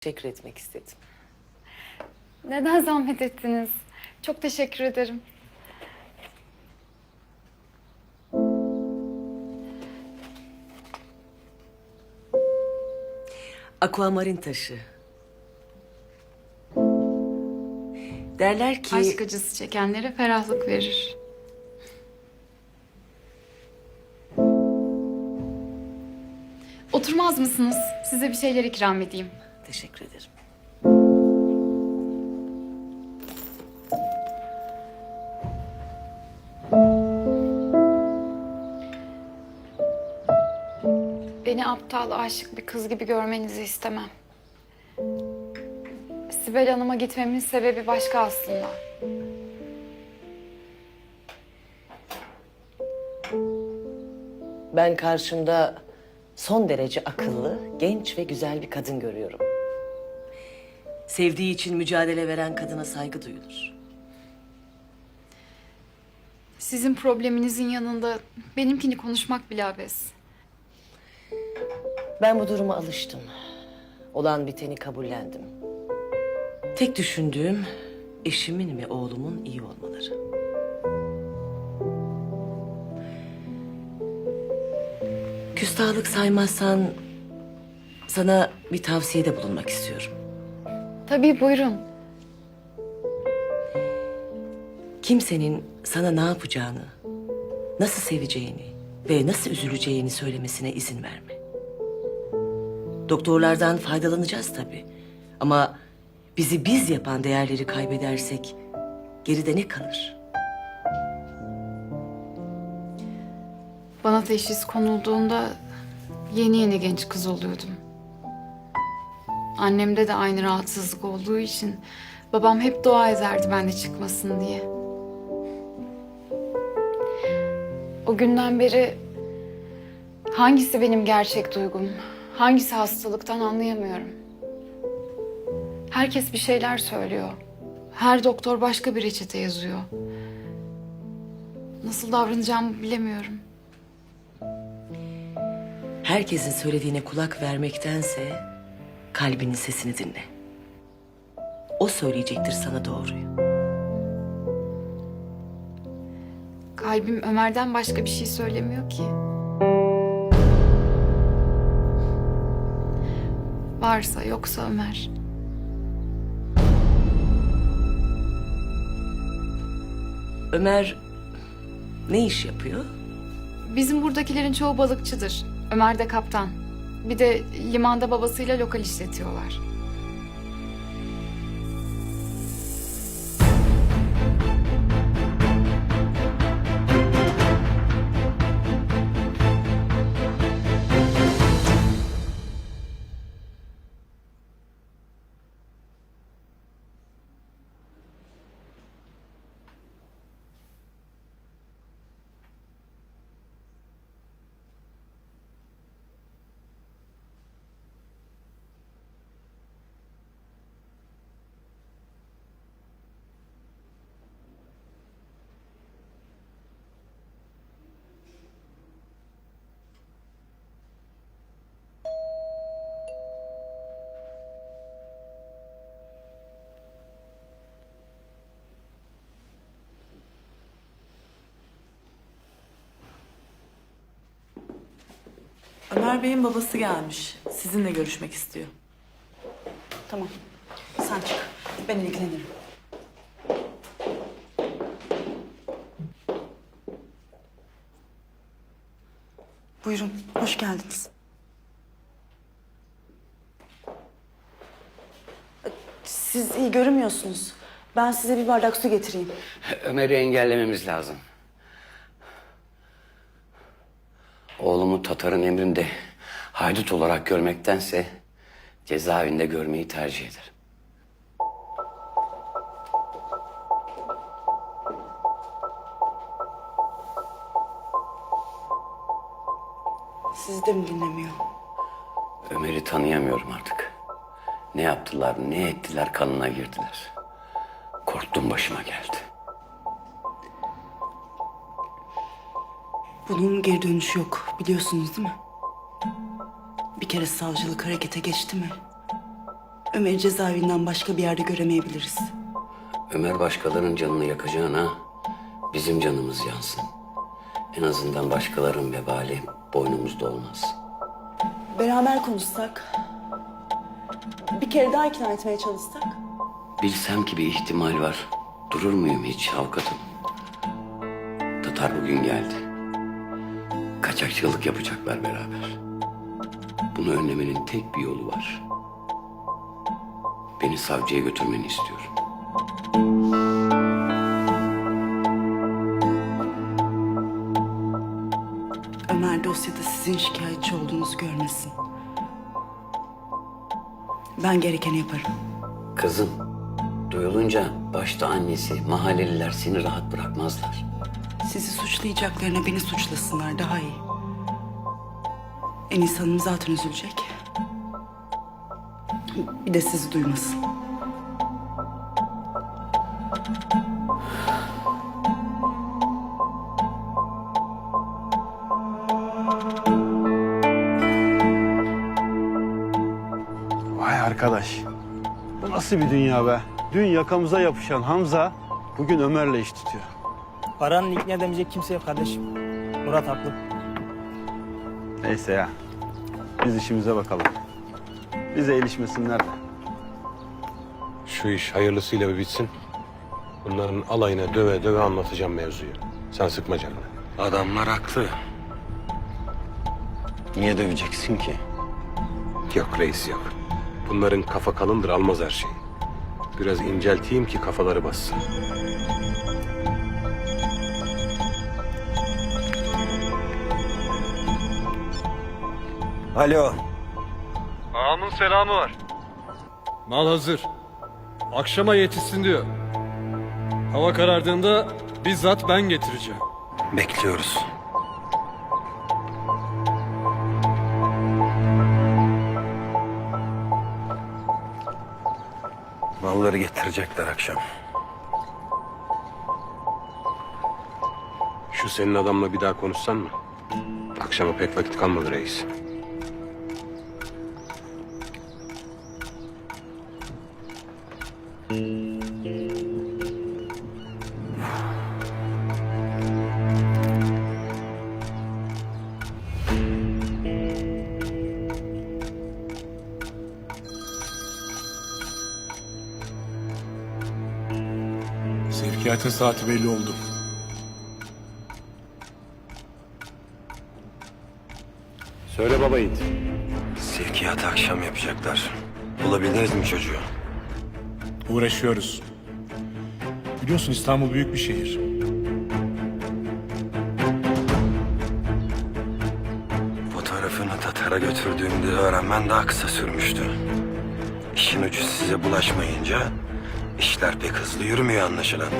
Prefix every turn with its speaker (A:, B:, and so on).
A: teşekkür etmek istedim.
B: Neden zahmet ettiniz? Çok teşekkür ederim.
A: Aquamarin taşı. Derler ki...
B: Aşk acısı çekenlere ferahlık verir. Oturmaz mısınız? Size bir şeyler ikram edeyim.
A: Teşekkür ederim.
B: Beni aptal, aşık bir kız gibi görmenizi istemem. Sibel Hanım'a gitmemin sebebi başka aslında.
A: Ben karşımda son derece akıllı, genç ve güzel bir kadın görüyorum. Sevdiği için mücadele veren kadına saygı duyulur.
B: Sizin probleminizin yanında benimkini konuşmak bile abes.
A: Ben bu duruma alıştım. Olan biteni kabullendim. Tek düşündüğüm eşimin ve oğlumun iyi olmaları. Küstahlık saymazsan sana bir tavsiyede bulunmak istiyorum.
B: Tabii buyurun.
A: Kimsenin sana ne yapacağını, nasıl seveceğini ve nasıl üzüleceğini söylemesine izin verme. Doktorlardan faydalanacağız tabii. Ama bizi biz yapan değerleri kaybedersek geride ne kalır?
B: Bana teşhis konulduğunda yeni yeni genç kız oluyordum. Annemde de aynı rahatsızlık olduğu için babam hep dua ederdi bende çıkmasın diye. O günden beri hangisi benim gerçek duygum, hangisi hastalıktan anlayamıyorum. Herkes bir şeyler söylüyor. Her doktor başka bir reçete yazıyor. Nasıl davranacağımı bilemiyorum.
A: Herkesin söylediğine kulak vermektense kalbinin sesini dinle. O söyleyecektir sana doğruyu.
B: Kalbim Ömer'den başka bir şey söylemiyor ki. Varsa yoksa Ömer.
A: Ömer ne iş yapıyor?
B: Bizim buradakilerin çoğu balıkçıdır. Ömer de kaptan. Bir de limanda babasıyla lokal işletiyorlar.
C: Ömer Bey'in babası gelmiş. Sizinle görüşmek istiyor.
D: Tamam. Sen çık. Ben ilgilenirim. Buyurun. Hoş geldiniz. Siz iyi görünmüyorsunuz. Ben size bir bardak su getireyim.
E: Ömer'i engellememiz lazım. Tatar'ın emrinde haydut olarak görmektense cezaevinde görmeyi tercih eder.
D: Sizi de mi dinlemiyor?
E: Ömer'i tanıyamıyorum artık. Ne yaptılar, ne ettiler kanına girdiler. Korktum başıma geldi.
D: Bunun geri dönüşü yok. Biliyorsunuz değil mi? Bir kere savcılık harekete geçti mi? Ömer'i cezaevinden başka bir yerde göremeyebiliriz.
E: Ömer başkalarının canını yakacağına bizim canımız yansın. En azından başkalarının vebali boynumuzda olmaz.
D: Beraber konuşsak, bir kere daha ikna etmeye çalışsak.
E: Bilsem ki bir ihtimal var. Durur muyum hiç avukatım? Tatar bugün geldi. Kaçakçılık yapacaklar beraber. Bunu önlemenin tek bir yolu var. Beni savcıya götürmeni istiyorum.
D: Ömer dosyada sizin şikayetçi olduğunuzu görmesin. Ben gerekeni yaparım.
E: Kızım, duyulunca başta annesi, mahalleliler seni rahat bırakmazlar.
D: Sizi suçlayacaklarına beni suçlasınlar daha iyi. Enis Hanım zaten üzülecek. Bir de sizi duymasın.
F: Vay arkadaş. Bu nasıl bir dünya be? Dün yakamıza yapışan Hamza bugün Ömer'le iş tutuyor.
G: Paranın ikna edemeyecek kimse yok kardeşim. Murat haklı.
F: Neyse ya. Biz işimize bakalım. Bize ilişmesinler de.
H: Şu iş hayırlısıyla bir bitsin. Bunların alayına döve döve anlatacağım mevzuyu. Sen sıkma canını.
E: Adamlar haklı. Niye döveceksin ki?
H: Yok reis yok. Bunların kafa kalındır almaz her şeyi. Biraz incelteyim ki kafaları bassın.
I: Alo.
J: Ağamın selamı var. Mal hazır. Akşama yetişsin diyor. Hava karardığında bizzat ben getireceğim.
I: Bekliyoruz. Malları getirecekler akşam.
H: Şu senin adamla bir daha konuşsan mı? Akşama pek vakit kalmadı reis.
J: Sevkiyatın saati belli oldu.
H: Söyle baba Yiğit.
I: Sevkiyatı akşam yapacaklar. Bulabildiniz mi çocuğu?
J: Uğraşıyoruz. Biliyorsun İstanbul büyük bir şehir.
I: Fotoğrafını Tatar'a götürdüğümde öğrenmen daha kısa sürmüştü. İşin ucu size bulaşmayınca işler pek hızlı yürümüyor anlaşılan.